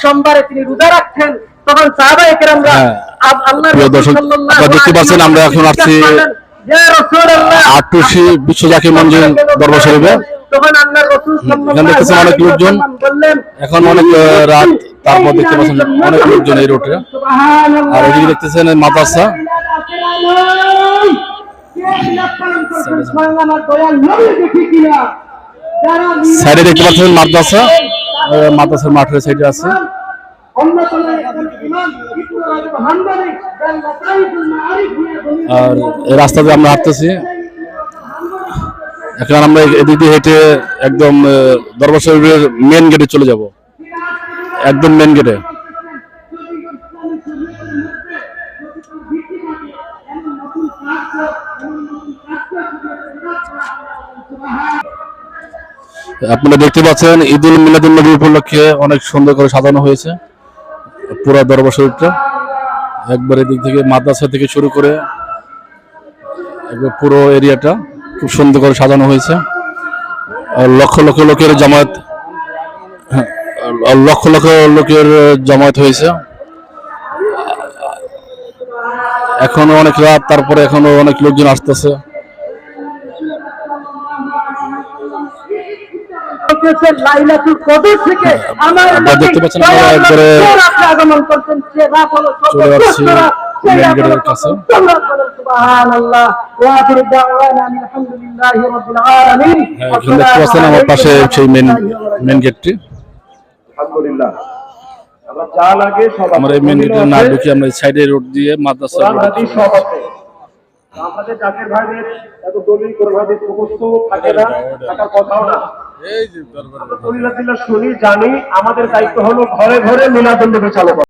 সোমবারে তিনি রোজা রাখতেন তখন সাহাবায়ে কেরামরা হ্যাঁ। দেখতে পাচ্ছেন, আমরা এখন আসছি আটটুসি মঞ্জিল দরবার শরীফে তখন আল্লাহর রাসূল এখানে দেখতেছেন অনেক লোকজন। এখন রাত তারপর দেখতে পাচ্ছেন অনেক লোকজন এই রোডে। আর এদিকে দেখতেছেন মাদ্রাসা। সাইডে দেখতে পাচ্ছেন মাদ্রাসা। মাদ্রাসার মাঠের সাইডে আছে। আর রাস্তা দিয়ে আমরা হাঁটতেছি। এখন আমরা এদিক দিয়ে হেঁটে একদম দরবার শরীফের মেন গেটে চলে যাব। একদম মেন গেটে আপনারা দেখতে পাচ্ছেন ঈদুল মিলাদুল নবী উপলক্ষে অনেক সুন্দর করে সাজানো হয়েছে পুরো দরবার শরীফটা। একবার এদিক থেকে মাদ্রাসা থেকে শুরু করে একবার পুরো এরিয়াটা খুব সুন্দর করে সাজানো হয়েছে। আর লক্ষ লক্ষ লোকের জামায়াত হ্যাঁ, লক্ষ লক্ষ লোকের জামায়াত হয়েছে। এখনও অনেক রাত তারপরে এখনও অনেক লোকজন আসতেছে। আমার গেটের হ্যাঁ পাচ্ছেন আমার পাশে সেই মেন মেন গেটটি আলহামদুলিল্লাহ। আমরা এই মেন গেটে না ঢুকে আমরা সাইডে রোড দিয়ে মাদ্রাসা আমাদের জাতির ভাইদের এত দলিল করে হাদিস মুখস্থ থাকে না থাকার কথাও না। আমরা শুনি জানি আমাদের দায়িত্ব হলো ঘরে ঘরে মিলাদুল নবী চালু করা।